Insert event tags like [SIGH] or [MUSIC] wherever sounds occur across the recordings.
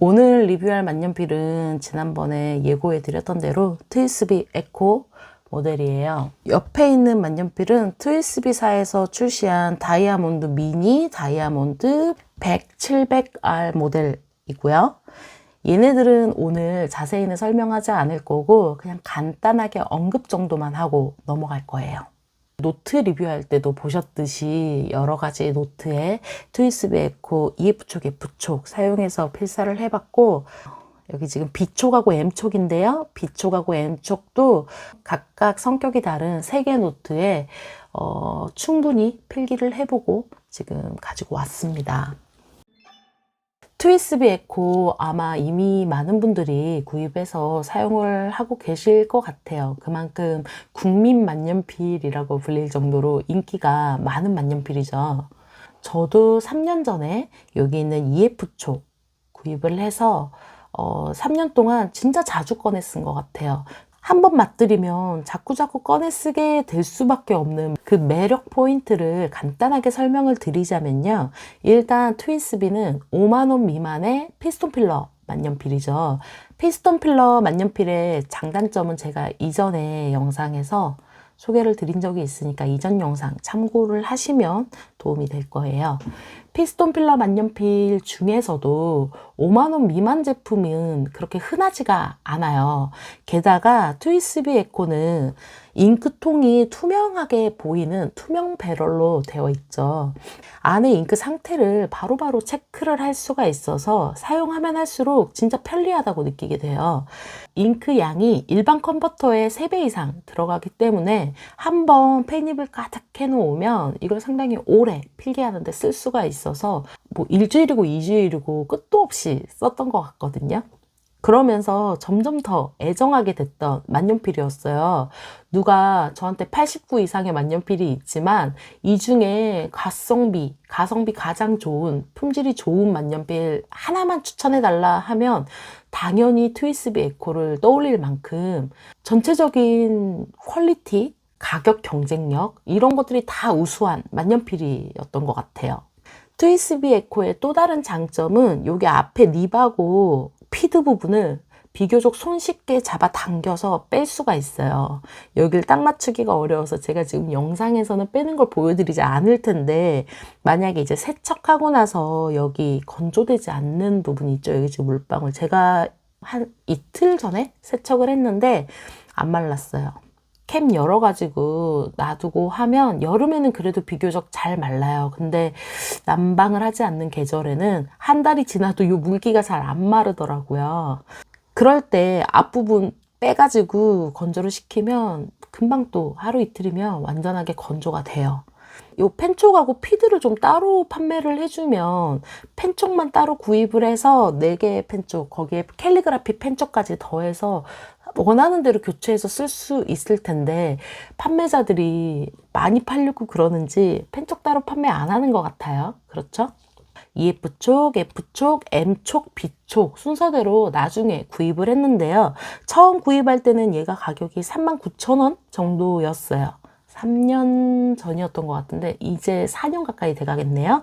오늘 리뷰할 만년필은 지난번에 예고해 드렸던 대로 트위스비 에코 모델이에요. 옆에 있는 만년필은 트위스비사에서 출시한 다이아몬드 미니 다이아몬드 100, 700R 모델이고요. 얘네들은 오늘 자세히는 설명하지 않을 거고 그냥 간단하게 언급 정도만 하고 넘어갈 거예요. 노트 리뷰할 때도 보셨듯이 여러 가지 노트에 트위스비 에코 EF촉, F촉 사용해서 필사를 해봤고 여기 지금 B촉하고 M촉인데요. B촉하고 M촉도 각각 성격이 다른 세 개 노트에 어, 충분히 필기를 해보고 지금 가지고 왔습니다. 트위스비 에코 아마 이미 많은 분들이 구입해서 사용을 하고 계실 것 같아요. 그만큼 국민 만년필이라고 불릴 정도로 인기가 많은 만년필이죠. 저도 3년 전에 여기 있는 EF촉 구입을 해서 어, 3년 동안 진짜 자주 꺼내 쓴 것 같아요. 한 번 맛들이면 자꾸자꾸 꺼내 쓰게 될 수밖에 없는 그 매력 포인트를 간단하게 설명을 드리자면요. 일단 트위스비는 5만원 미만의 피스톤 필러 만년필이죠. 피스톤 필러 만년필의 장단점은 제가 이전에 영상에서 소개를 드린 적이 있으니까 이전 영상 참고를 하시면 도움이 될 거예요. 피스톤 필러 만년필 중에서도 5만원 미만 제품은 그렇게 흔하지가 않아요. 게다가 트위스비 에코는 잉크통이 투명하게 보이는 투명 배럴로 되어 있죠. 안에 잉크 상태를 바로바로 체크를 할 수가 있어서 사용하면 할수록 진짜 편리하다고 느끼게 돼요. 잉크 양이 일반 컨버터의 3배 이상 들어가기 때문에 한번 펜입을 가득 해놓으면 이걸 상당히 오래 필기하는데 쓸 수가 있어 서 뭐 일주일이고 이주일이고 끝도 없이 썼던 것 같거든요. 그러면서 점점 더 애정하게 됐던 만년필이었어요. 누가 저한테 89 이상의 만년필이 있지만 이 중에 가성비, 가성비 가장 좋은, 품질이 좋은 만년필 하나만 추천해달라 하면 당연히 트위스비 에코를 떠올릴 만큼 전체적인 퀄리티, 가격 경쟁력 이런 것들이 다 우수한 만년필이었던 것 같아요. 트위스비 에코의 또 다른 장점은 여기 앞에 립하고 피드 부분을 비교적 손쉽게 잡아 당겨서 뺄 수가 있어요. 여기를 딱 맞추기가 어려워서 제가 지금 영상에서는 빼는 걸 보여드리지 않을 텐데 만약에 이제 세척하고 나서 여기 건조되지 않는 부분이 있죠. 여기 지금 물방울. 제가 한 이틀 전에 세척을 했는데 안 말랐어요. 캠 열어가지고 놔두고 하면 여름에는 그래도 비교적 잘 말라요. 근데 난방을 하지 않는 계절에는 한 달이 지나도 이 물기가 잘 안 마르더라고요. 그럴 때 앞부분 빼가지고 건조를 시키면 금방 또 하루 이틀이면 완전하게 건조가 돼요. 요 펜촉하고 피드를 좀 따로 판매를 해주면 펜촉만 따로 구입을 해서 4개의 펜촉, 거기에 캘리그라피 펜촉까지 더해서 원하는 대로 교체해서 쓸 수 있을 텐데 판매자들이 많이 팔려고 그러는지 펜촉 따로 판매 안 하는 것 같아요. 그렇죠? EF촉, F촉, M촉, B촉 순서대로 나중에 구입을 했는데요. 처음 구입할 때는 얘가 가격이 39,000원 정도였어요. 3년 전이었던 것 같은데 이제 4년 가까이 돼가겠네요.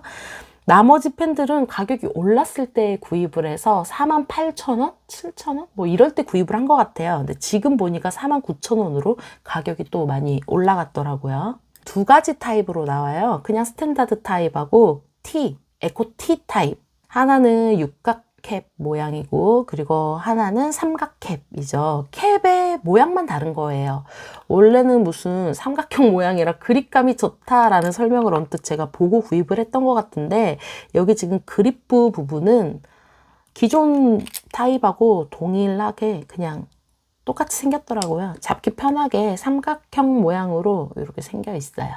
나머지 펜들은 가격이 올랐을 때 구입을 해서 48,000원? 7,000원? 뭐 이럴 때 구입을 한 것 같아요. 근데 지금 보니까 49,000원으로 가격이 또 많이 올라갔더라고요. 두 가지 타입으로 나와요. 그냥 스탠다드 타입하고 T, 에코 T 타입. 하나는 육각 캡 모양이고 그리고 하나는 삼각 캡이죠. 캡의 모양만 다른 거예요. 원래는 무슨 삼각형 [LAUGHS] 모양이라 그립감이 좋다라는 설명을 언뜻 제가 보고 구입을 했던 것 같은데 여기 지금 그립부 부분은 기존 타입하고 동일하게 그냥 똑같이 생겼더라고요. 잡기 편하게 삼각형 모양으로 이렇게 생겨 있어요.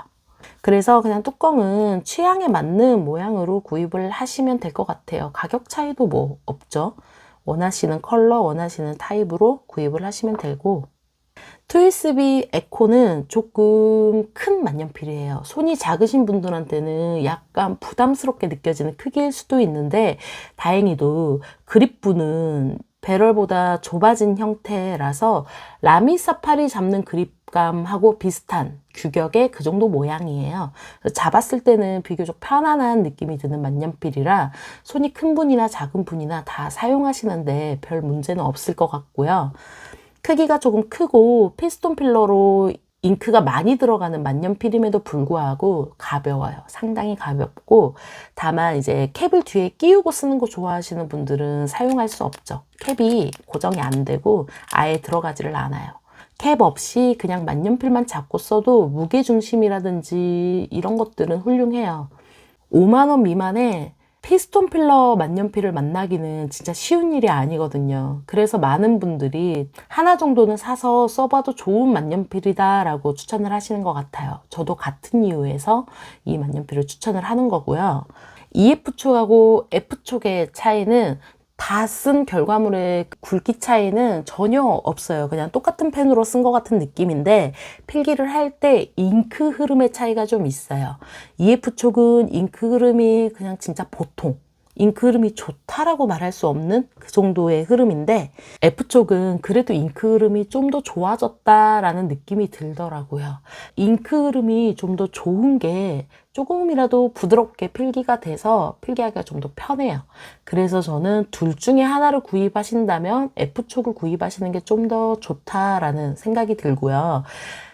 그래서 그냥 뚜껑은 취향에 맞는 모양으로 구입을 하시면 될 것 같아요. 가격 차이도 뭐 없죠. 원하시는 컬러, 원하시는 타입으로 구입을 하시면 되고 트위스비 에코는 조금 큰 만년필이에요. 손이 작으신 분들한테는 약간 부담스럽게 느껴지는 크기일 수도 있는데 다행히도 그립부는 배럴보다 좁아진 형태라서 라미 사파리 잡는 그립 접 감하고 비슷한 규격의 그 정도 모양이에요. 잡았을 때는 비교적 편안한 느낌이 드는 만년필이라 손이 큰 분이나 작은 분이나 다 사용하시는데 별 문제는 없을 것 같고요. 크기가 조금 크고 피스톤 필러로 잉크가 많이 들어가는 만년필임에도 불구하고 가벼워요. 상당히 가볍고 다만 이제 캡을 뒤에 끼우고 쓰는 거 좋아하시는 분들은 사용할 수 없죠. 캡이 고정이 안 되고 아예 들어가지를 않아요. 캡 없이 그냥 만년필만 잡고 써도 무게 중심이라든지 이런 것들은 훌륭해요. 5만 원 미만에 피스톤 필러 만년필을 만나기는 진짜 쉬운 일이 아니거든요. 그래서 많은 분들이 하나 정도는 사서 써봐도 좋은 만년필이다라고 추천을 하시는 것 같아요. 저도 같은 이유에서 이 만년필을 추천을 하는 거고요. EF촉하고 F촉의 차이는 다 쓴 결과물의 굵기 차이는 전혀 없어요. 그냥 똑같은 펜으로 쓴 것 같은 느낌인데 필기를 할 때 잉크 흐름의 차이가 좀 있어요. EF촉은 잉크 흐름이 그냥 진짜 보통. 잉크 흐름이 좋다라고 말할 수 없는 그 정도의 흐름인데 F쪽은 그래도 잉크 흐름이 좀 더 좋아졌다라는 느낌이 들더라고요. 잉크 흐름이 좀 더 좋은 게 조금이라도 부드럽게 필기가 돼서 필기하기가 좀 더 편해요. 그래서 저는 둘 중에 하나를 구입하신다면 F촉을 구입하시는 게 좀 더 좋다라는 생각이 들고요.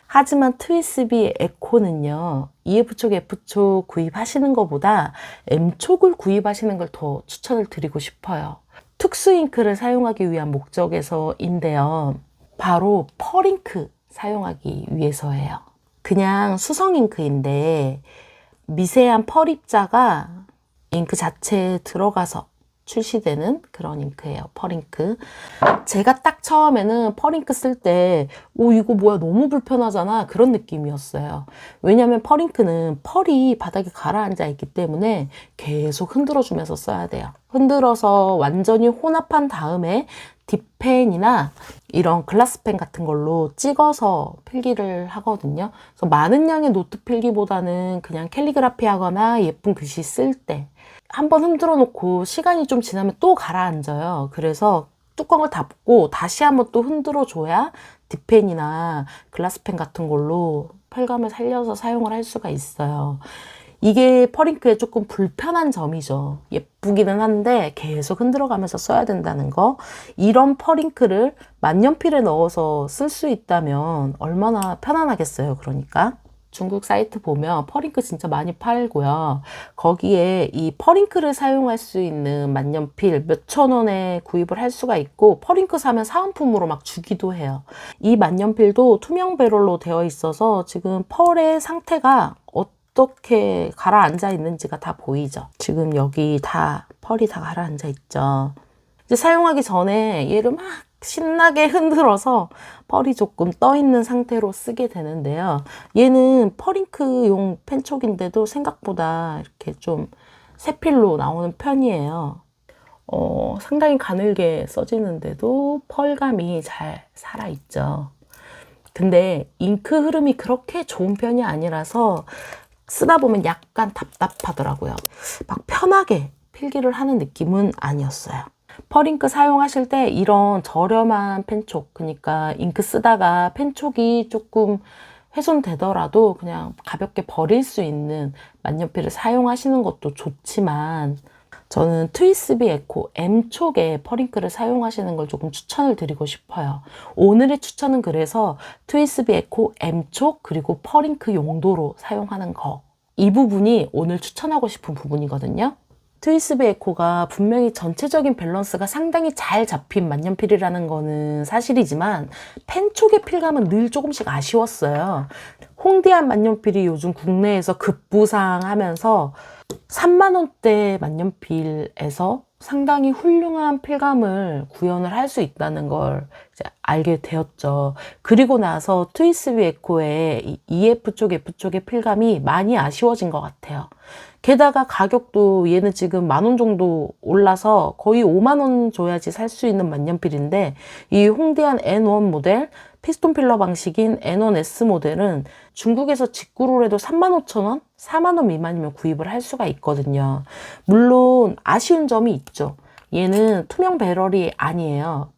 하지만 트위스비 에코는요, EF촉, F촉 구입하시는 것보다 M촉을 구입하시는 걸 더 추천을 드리고 싶어요. 특수 잉크를 사용하기 위한 목적에서인데요. 바로 펄 잉크 사용하기 위해서예요. 그냥 수성 잉크인데 미세한 펄 입자가 잉크 자체에 들어가서 출시되는 그런 잉크예요. 펄잉크. 제가 딱 처음에는 펄잉크 쓸 때, 오, 이거 뭐야, 너무 불편하잖아. 그런 느낌이었어요. 왜냐면 펄잉크는 펄이 바닥에 가라앉아 있기 때문에 계속 흔들어주면서 써야 돼요. 흔들어서 완전히 혼합한 다음에 딥펜이나 이런 글라스펜 같은 걸로 찍어서 필기를 하거든요. 그래서 많은 양의 노트 필기보다는 그냥 캘리그라피 하거나 예쁜 글씨 쓸 때 한번 흔들어 놓고 시간이 좀 지나면 또 가라앉아요. 그래서 뚜껑을 닫고 다시 한번 또 흔들어 줘야 딥펜이나 글라스펜 같은 걸로 펄감을 살려서 사용을 할 수가 있어요. 이게 펄잉크의 조금 불편한 점이죠. 예쁘기는 한데 계속 흔들어가면서 써야 된다는 거. 이런 펄잉크를 만년필에 넣어서 쓸 수 있다면 얼마나 편안하겠어요. 그러니까. 중국 사이트 보면 펄잉크 진짜 많이 팔고요. 거기에 이 펄잉크를 사용할 수 있는 만년필 몇천 원에 구입을 할 수가 있고 펄잉크 사면 사은품으로 막 주기도 해요. 이 만년필도 투명 배럴로 되어 있어서 지금 펄의 상태가 어떻게 가라앉아 있는지가 다 보이죠. 지금 여기 다 펄이 다 가라앉아 있죠. 이제 사용하기 전에 얘를 막 신나게 흔들어서 펄이 조금 떠 있는 상태로 쓰게 되는데요. 얘는 펄잉크용 펜촉인데도 생각보다 이렇게 좀 세필로 나오는 편이에요. 어, 상당히 가늘게 써지는데도 펄감이 잘 살아있죠. 근데 잉크 흐름이 그렇게 좋은 편이 아니라서 쓰다 보면 약간 답답하더라고요. 막 편하게 필기를 하는 느낌은 아니었어요. 펄잉크 사용하실 때 이런 저렴한 펜촉, 그러니까 잉크 쓰다가 펜촉이 조금 훼손되더라도 그냥 가볍게 버릴 수 있는 만년필을 사용하시는 것도 좋지만 저는 트위스비 에코 M촉의 펄잉크를 사용하시는 걸 조금 추천을 드리고 싶어요. 오늘의 추천은 그래서 트위스비 에코 M촉 그리고 펄잉크 용도로 사용하는 거. 이 부분이 오늘 추천하고 싶은 부분이거든요. 트위스비 에코가 분명히 전체적인 밸런스가 상당히 잘 잡힌 만년필이라는 거는 사실이지만 펜 쪽의 필감은 늘 조금씩 아쉬웠어요. 홍대한 만년필이 요즘 국내에서 급부상하면서 3만 원대 만년필에서 상당히 훌륭한 필감을 구현을 할 수 있다는 걸 알게 되었죠. 그리고 나서 트위스비 에코의 EF 쪽, F 쪽의 필감이 많이 아쉬워진 것 같아요. 게다가 가격도 얘는 지금 만 원 정도 올라서 거의 5만 원 줘야지 살 수 있는 만년필인데 이 홍대한 N1 모델 피스톤 필러 방식인 N1S 모델은 중국에서 직구로 해도 3만 5천 원, 4만 원 미만이면 구입을 할 수가 있거든요. 물론 아쉬운 점이 있죠. 얘는 투명 배럴이 아니에요.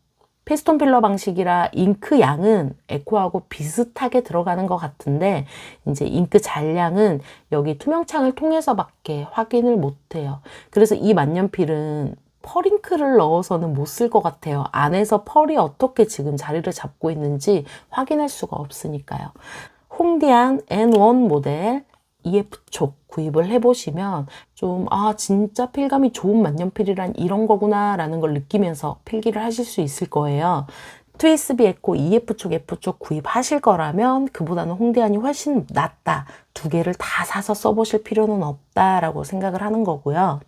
피스톤 필러 방식이라 잉크 양은 에코하고 비슷하게 들어가는 것 같은데 이제 잉크 잔량은 여기 투명창을 통해서밖에 확인을 못해요. 그래서 이 만년필은 펄잉크를 넣어서는 못 쓸 것 같아요. 안에서 펄이 어떻게 지금 자리를 잡고 있는지 확인할 수가 없으니까요. 홍디안 N1 모델 EF촉 구입을 해보시면 좀, 아, 진짜 필감이 좋은 만년필이란 이런 거구나 라는 걸 느끼면서 필기를 하실 수 있을 거예요. 트위스비 에코 EF촉, F촉 구입하실 거라면 그보다는 홍대안이 훨씬 낫다. 두 개를 다 사서 써보실 필요는 없다라고 생각을 하는 거고요.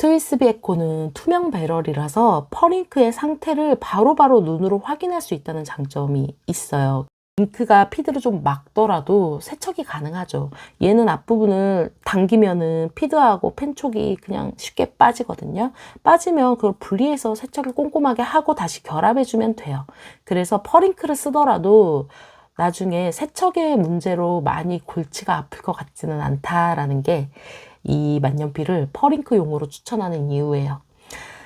트위스비 에코는 투명 배럴이라서 펄잉크의 상태를 바로 바로 눈으로 확인할 수 있다는 장점이 있어요. 잉크가 피드를 좀 막더라도 세척이 가능하죠. 얘는 앞부분을 당기면은 피드하고 펜촉이 그냥 쉽게 빠지거든요. 빠지면 그걸 분리해서 세척을 꼼꼼하게 하고 다시 결합해주면 돼요. 그래서 펄잉크를 쓰더라도 나중에 세척의 문제로 많이 골치가 아플 것 같지는 않다라는 게 이 만년필을 펄잉크용으로 추천하는 이유예요.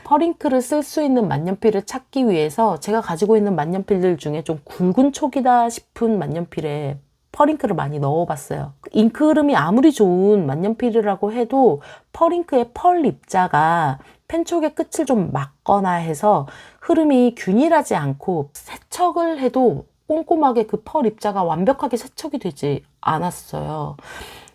펄잉크를 쓸 수 있는 만년필을 찾기 위해서 제가 가지고 있는 만년필들 중에 좀 굵은 촉이다 싶은 만년필에 펄잉크를 많이 넣어봤어요. 잉크 흐름이 아무리 좋은 만년필이라고 해도 펄잉크의 펄 입자가 펜촉의 끝을 좀 막거나 해서 흐름이 균일하지 않고 세척을 해도 꼼꼼하게 그 펄 입자가 완벽하게 세척이 되지 않았어요.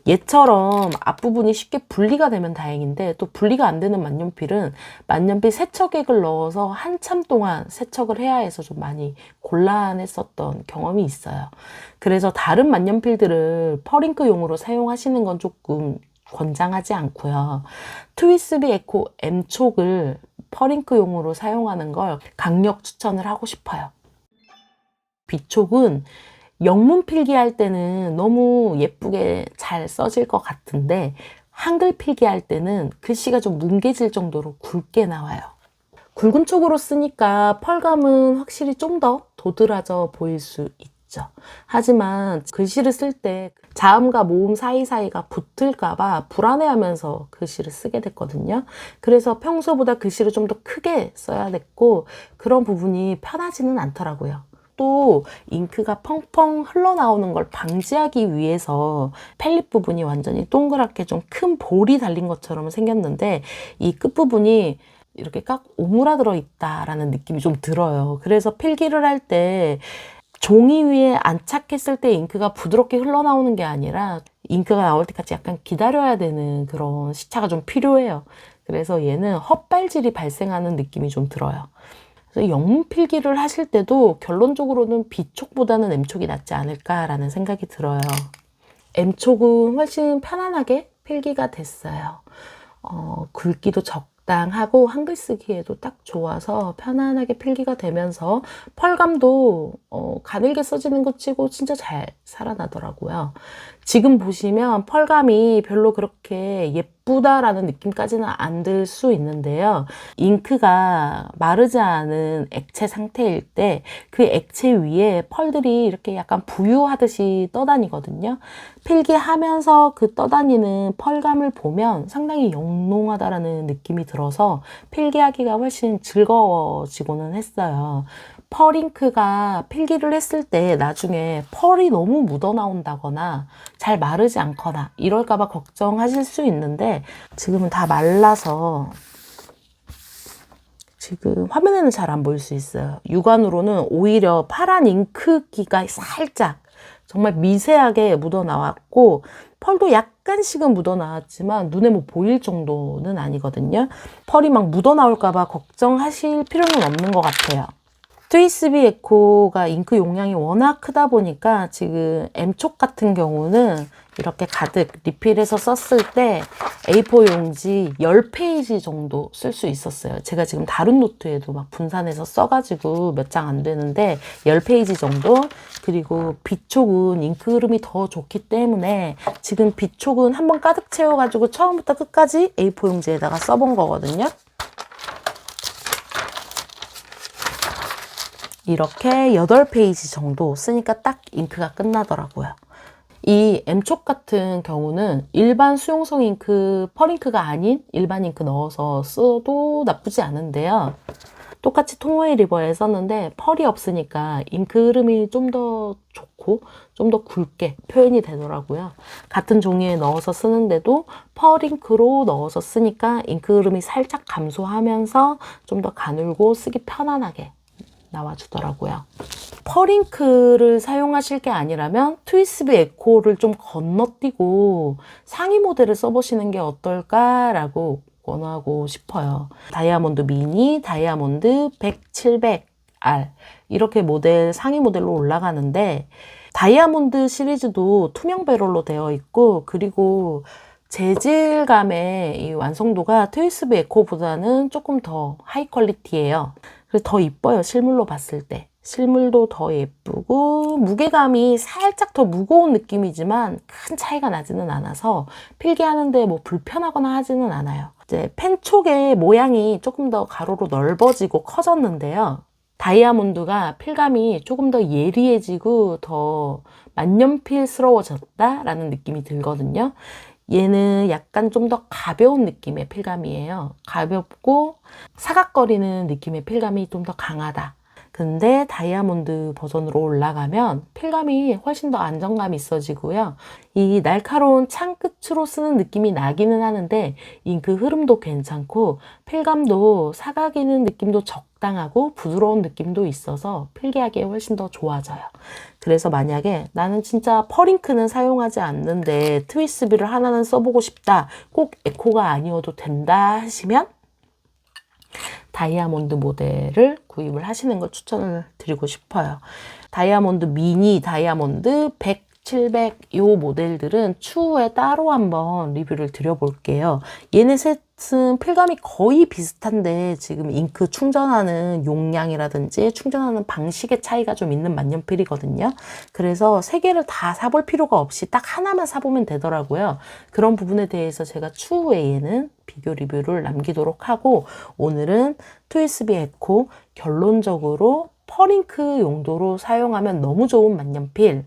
얘처럼 앞부분이 쉽게 분리가 되면 다행인데 또 분리가 안 되는 만년필은 만년필 세척액을 넣어서 한참 동안 세척을 해야 해서 좀 많이 곤란했었던 경험이 있어요. 그래서 다른 만년필들을 펄잉크용으로 사용하시는 건 조금 권장하지 않고요. 트위스비 에코 M촉을 펄잉크용으로 사용하는 걸 강력 추천을 하고 싶어요. B촉은 영문 필기할 때는 너무 예쁘게 잘 써질 것 같은데 한글 필기할 때는 글씨가 좀 뭉개질 정도로 굵게 나와요. 굵은 촉으로 쓰니까 펄감은 확실히 좀 더 도드라져 보일 수 있죠. 하지만 글씨를 쓸 때 자음과 모음 사이사이가 붙을까봐 불안해하면서 글씨를 쓰게 됐거든요. 그래서 평소보다 글씨를 좀 더 크게 써야 됐고 그런 부분이 편하지는 않더라고요. 또 잉크가 펑펑 흘러나오는 걸 방지하기 위해서 펠릿 부분이 완전히 동그랗게 좀 큰 볼이 달린 것처럼 생겼는데 이 끝부분이 이렇게 깍 오므라들어 있다라는 느낌이 좀 들어요. 그래서 필기를 할때 종이 위에 안착했을 때 잉크가 부드럽게 흘러나오는 게 아니라 잉크가 나올 때까지 약간 기다려야 되는 그런 시차가 좀 필요해요. 그래서 얘는 헛발질이 발생하는 느낌이 좀 들어요. 그래서 영문 필기를 하실 때도 결론적으로는 B촉보다는 M촉이 낫지 않을까라는 생각이 들어요. M촉은 훨씬 편안하게 필기가 됐어요. 어, 굵기도 적당하고 한글 쓰기에도 딱 좋아서 편안하게 필기가 되면서 펄감도 어, 가늘게 써지는 것 치고 진짜 잘 살아나더라고요. 지금 보시면 펄감이 별로 그렇게 예쁘다라는 느낌까지는 안 들 수 있는데요. 잉크가 마르지 않은 액체 상태일 때 그 액체 위에 펄들이 이렇게 약간 부유하듯이 떠다니거든요. 필기하면서 그 떠다니는 펄감을 보면 상당히 영롱하다라는 느낌이 들어서 필기하기가 훨씬 즐거워지고는 했어요. 펄잉크가 필기를 했을 때 나중에 펄이 너무 묻어 나온다거나 잘 마르지 않거나 이럴까봐 걱정하실 수 있는데 지금은 다 말라서 지금 화면에는 잘 안 보일 수 있어요. 육안으로는 오히려 파란 잉크기가 살짝 정말 미세하게 묻어 나왔고 펄도 약간씩은 묻어 나왔지만 눈에 뭐 보일 정도는 아니거든요. 펄이 막 묻어 나올까봐 걱정하실 필요는 없는 것 같아요. 트위스비 에코가 잉크 용량이 워낙 크다 보니까 지금 M촉 같은 경우는 이렇게 가득 리필해서 썼을 때 A4 용지 10페이지 정도 쓸 수 있었어요. 제가 지금 다른 노트에도 막 분산해서 써가지고 몇 장 안 되는데 10페이지 정도 그리고 B촉은 잉크 흐름이 더 좋기 때문에 지금 B촉은 한번 가득 채워가지고 처음부터 끝까지 A4 용지에다가 써본 거거든요. 이렇게 8페이지 정도 쓰니까 딱 잉크가 끝나더라고요. 이 M촉 같은 경우는 일반 수용성 잉크, 펄잉크가 아닌 일반 잉크 넣어서 써도 나쁘지 않은데요. 똑같이 통웨이 리버에 썼는데 펄이 없으니까 잉크 흐름이 좀 더 좋고 좀 더 굵게 표현이 되더라고요. 같은 종이에 넣어서 쓰는데도 펄 잉크로 넣어서 쓰니까 잉크 흐름이 살짝 감소하면서 좀 더 가늘고 쓰기 편안하게 나와주더라고요. 펄잉크를 사용하실 게 아니라면 트위스비 에코를 좀 건너뛰고 상위 모델을 써보시는 게 어떨까라고 권하고 싶어요. 다이아몬드 미니, 다이아몬드 100, 700R 이렇게 모델 상위 모델로 올라가는데 다이아몬드 시리즈도 투명 배럴로 되어 있고 그리고 재질감의 이 완성도가 트위스비 에코보다는 조금 더 하이 퀄리티예요. 그래서 더 이뻐요. 실물로 봤을 때. 실물도 더 예쁘고 무게감이 살짝 더 무거운 느낌이지만 큰 차이가 나지는 않아서 필기하는데 뭐 불편하거나 하지는 않아요. 이제 펜 촉의 모양이 조금 더 가로로 넓어지고 커졌는데요. 다이아몬드가 필감이 조금 더 예리해지고 더 만년필스러워졌다라는 느낌이 들거든요. 얘는 약간 좀 더 가벼운 느낌의 필감이에요. 가볍고 사각거리는 느낌의 필감이 좀 더 강하다. 근데 다이아몬드 버전으로 올라가면 필감이 훨씬 더 안정감이 있어지고요. 이 날카로운 창 끝으로 쓰는 느낌이 나기는 하는데 잉크 흐름도 괜찮고 필감도 사각이는 느낌도 적당하고 부드러운 느낌도 있어서 필기하기에 훨씬 더 좋아져요. 그래서 만약에 나는 진짜 펄잉크는 사용하지 않는데 트위스비를 하나는 써보고 싶다. 꼭 에코가 아니어도 된다 하시면 다이아몬드 모델을 구입을 하시는 걸 추천을 드리고 싶어요. 다이아몬드 미니, 다이아몬드 100, 700이 모델들은 추후에 따로 한번 리뷰를 드려볼게요. 얘네 셋은 필감이 거의 비슷한데 지금 잉크 충전하는 용량이라든지 충전하는 방식의 차이가 좀 있는 만년필이거든요. 그래서 세 개를 다 사볼 필요가 없이 딱 하나만 사보면 되더라고요. 그런 부분에 대해서 제가 추후에 얘는 비교 리뷰를 남기도록 하고 오늘은 트위스비 에코 결론적으로 펄잉크 용도로 사용하면 너무 좋은 만년필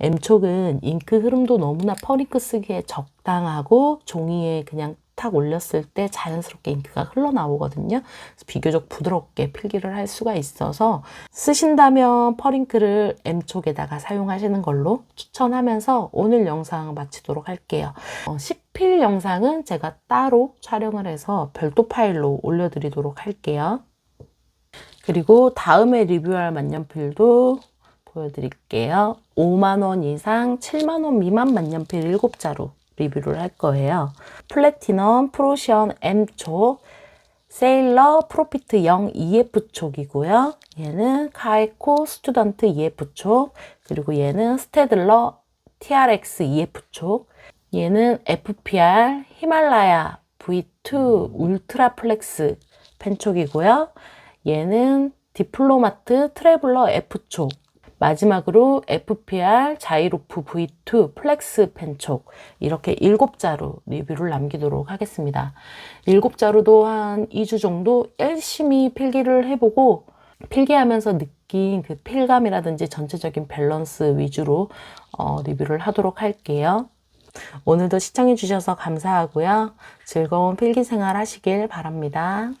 M촉은 잉크 흐름도 너무나 펄잉크 쓰기에 적당하고 종이에 그냥 탁 올렸을 때 자연스럽게 잉크가 흘러나오거든요. 비교적 부드럽게 필기를 할 수가 있어서 쓰신다면 펄잉크를 M촉에다가 사용하시는 걸로 추천하면서 오늘 영상 마치도록 할게요. 어, 10필 영상은 제가 따로 촬영을 해서 별도 파일로 올려드리도록 할게요. 그리고 다음에 리뷰할 만년필도 보여드릴게요. 5만원 이상 7만원 미만 만년필 7자로 리뷰를 할 거예요. 플래티넘 프로션 M촉 세일러 프로피트 0 EF촉이고요. 얘는 카이코 스튜던트 EF촉 그리고 얘는 스테들러 TRX EF촉 얘는 FPR 히말라야 V2 울트라 플렉스 펜촉이고요. 얘는 디플로마트 트래블러 F촉 마지막으로 FPR 자이로프 V2 플렉스 펜촉 이렇게 7자로 리뷰를 남기도록 하겠습니다. 7자루도 한 2주 정도 열심히 필기를 해보고 필기하면서 느낀 그 필감이라든지 전체적인 밸런스 위주로 어, 리뷰를 하도록 할게요. 오늘도 시청해주셔서 감사하고요. 즐거운 필기 생활 하시길 바랍니다.